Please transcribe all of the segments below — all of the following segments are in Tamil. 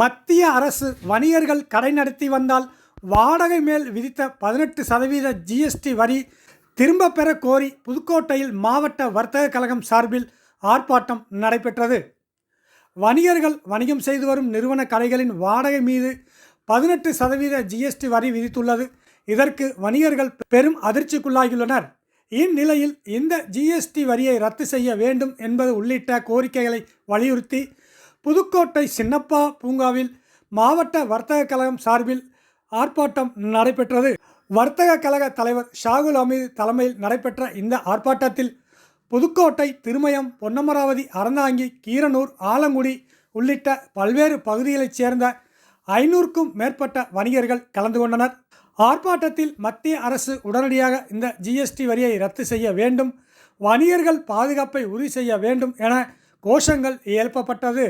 மத்திய அரசு வணிகர்கள் கடை நடத்தி வந்தால் வாடகை மேல் விதித்த பதினெட்டு சதவீத ஜிஎஸ்டி வரி திரும்ப பெற கோரி புதுக்கோட்டையில் மாவட்ட வர்த்தக கழகம் சார்பில் ஆர்ப்பாட்டம் நடைபெற்றது. வணிகர்கள் வணிகம் செய்து வரும் நிறுவன கடைகளின் வாடகை மீது பதினெட்டு சதவீத ஜிஎஸ்டி வரி விதித்துள்ளது. இதற்கு வணிகர்கள் பெரும் அதிர்ச்சிக்குள்ளாகியுள்ளனர். இந்நிலையில் இந்த ஜிஎஸ்டி வரியை ரத்து செய்ய வேண்டும் என்பது உள்ளிட்ட கோரிக்கைகளை வலியுறுத்தி புதுக்கோட்டை சின்னப்பா பூங்காவில் மாவட்ட வர்த்தக கழகம் சார்பில் ஆர்ப்பாட்டம் நடைபெற்றது. வர்த்தக கழக தலைவர் ஷாகுல் அமீது தலைமையில் நடைபெற்ற இந்த ஆர்ப்பாட்டத்தில் புதுக்கோட்டை திருமயம் பொன்னமராவதி அறந்தாங்கி கீரனூர் ஆலங்குடி உள்ளிட்ட பல்வேறு பகுதிகளைச் சேர்ந்த ஐநூறுக்கும் மேற்பட்ட வணிகர்கள் கலந்து கொண்டனர். ஆர்ப்பாட்டத்தில் மத்திய அரசு உடனடியாக இந்த ஜிஎஸ்டி வரியை ரத்து செய்ய வேண்டும். வணிகர்கள் பாதுகாப்பை உறுதி செய்ய வேண்டும் என கோஷங்கள் எழுப்பப்பட்டது.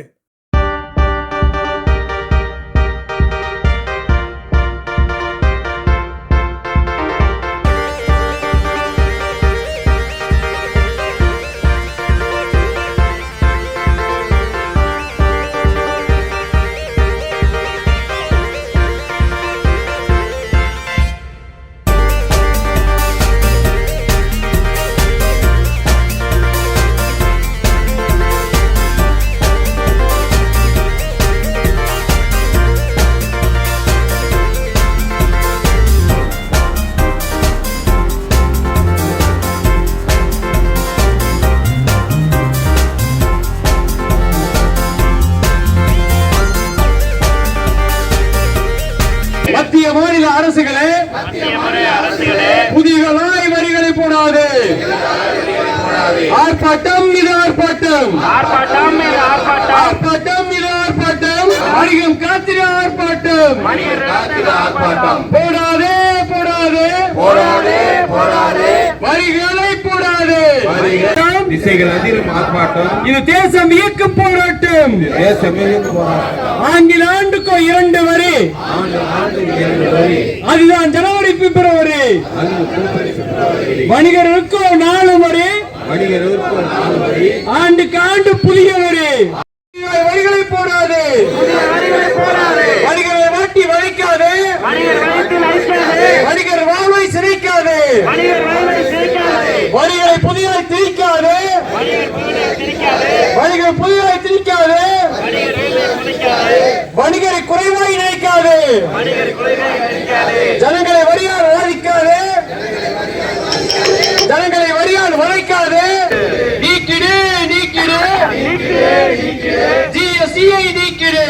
மத்திய அரசுகளே புதியகளாய் வரிகளை போடாது. ஆர்ப்பாட்டம் இது ஆர்ப்பாட்டம். ஆர்ப்பாட்டம் இது ஆர்ப்பாட்டம். வணிகம் காத்திர ஆர்ப்பாட்டம். ஆர்ப்பாட்டம் போடாதே போடாதே. போராடே போராடே வரிகளை போடாது. திசைகள் அதிரும் ஆர்ப்பாட்டம். இது தேசம் இயக்கும் போராட்டம். தேசமெங்கும் போராட்டம். ஆங்கில ஆண்டு ஆண்டு இரண்டு வரி. அதுதான் ஜனவரி பிப்ரவரி அங்கு பிப்ரவரி, நாலு வரி. ஆண்டுக்கு ஆண்டு புதிய வரி. வரிகளை போடாது. வணிகரை வாட்டி வளைக்காது வணிகர் வாழ்வை சிரிக்காது வரிகளை வயலை திரிக்காது வணிகர் புதிய திரிக்காது வணிகர் வயலை சிரிக்காது வணிகரை குறைவாய் நினைக்காது வணிகர் குறைவை சிரிக்காது ஜனங்களை வரியால் வாதிக்காது. ஜனங்களை வரியால் வளைக்காது நீக்கிடு நீக்கிடு. ஜிஎஸ்டியை நீக்கிடு.